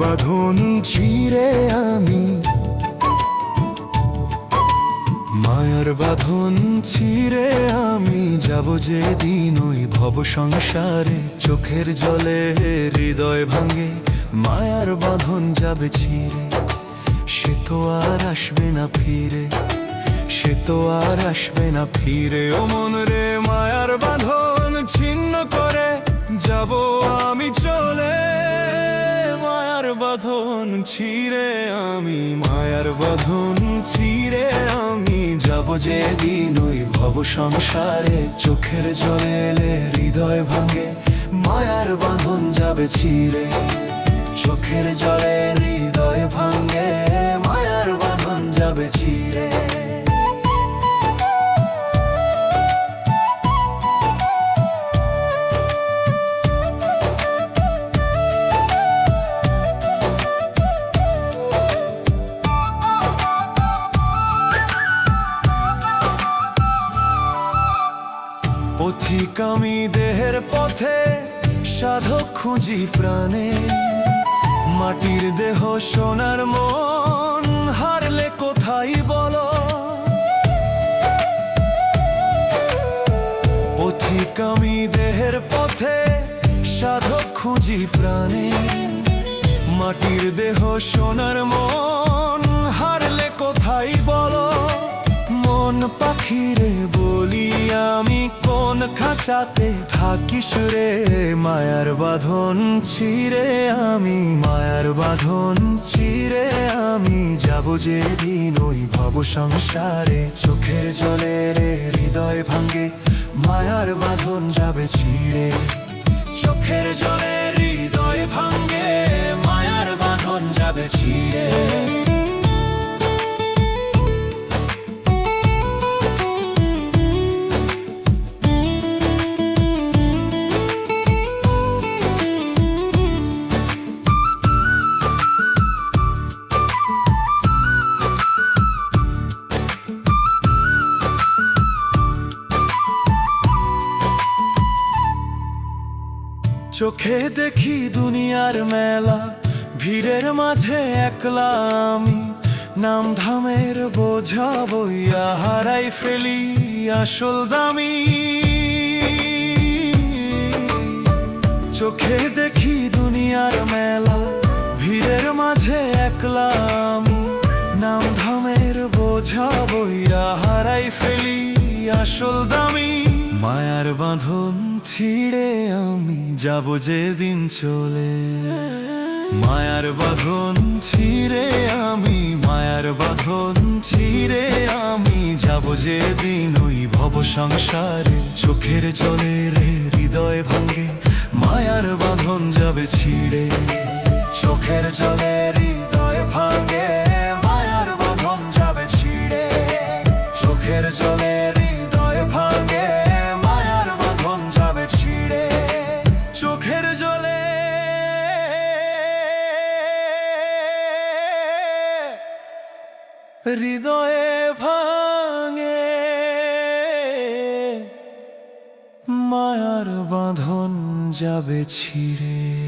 বাঁধন ছিঁড়ে আমি। মায়ার বাঁধন ছিঁড়ে আমি, যাব যে দিন ওই ভব সংসারে, চোখের জলে হৃদয় ভাঙে, মায়ার বাঁধন যাবে ছিঁড়ে। সে তো আর আসবে না ফিরে, সে তো আর আসবে না ফিরে। ও মন রে, মায়ার বাঁধন ছিন্ন করে, যাব আমি বাঁধন ছিঁড়ে আমি, মায়ার বাঁধন ছিঁড়ে আমি, যাব যে দিন ওই ভব সংসারে, চোখের জলে এলে হৃদয় ভাঙে, মায়ার বাঁধন যাবে ছিঁড়ে, চোখের জলে হৃদয় পথিক আমি দেহের পথে, সাধক খুঁজি প্রাণে। মাটির দেহ সোনার মন, হারলে কোথায় বলো? পথিক আমি দেহের পথে, সাধক খুঁজি প্রাণে। মাটির দেহ সোনার মন, হারলে কোথায় বলো? মন পাখিরে খাঁচাতে থাকিস রে, মায়ার বাঁধন ছিঁড়ে আমি, মায়ার বাঁধন ছিঁড়ে আমি যাব যে দিন ওই ভব সংসারে। চোখের জলে রে, হৃদয় ভাঙ্গে মায়ার বাঁধন যাবে ছিঁড়ে। চোখের জলে হৃদয় ভাঙ্গে মায়ার বাঁধন যাবে ছিঁড়ে। চোখে দেখি দুনিয়ার মেলা, ভিড়ের মাঝে একলা আমি। নাম ধামের বোঝা বইয়া হারাই ফেলি আসল দামি। চোখে দেখি দুনিয়ার মেলা, ভিড়ের মাঝে একলা আমি। নাম ধামের বোঝা বইয়া হারাই ফেলি আসল দামি। মায়ার বাঁধন ছিঁড়ে আমি যাব যেদিন চলে। মায়ার বাঁধন ছিঁড়ে আমি, মায়ার বাঁধন ছিঁড়ে আমি যাব যেদিন ওই ভব সংসারে। চোখের চলে রে হৃদয় ভাঙ্গে মায়ার বাঁধন যাবে ছিঁড়ে। চোখের জলে হৃদয়ে ভাঙে। মায়ার বাঁধন যাবে ছিঁড়ে।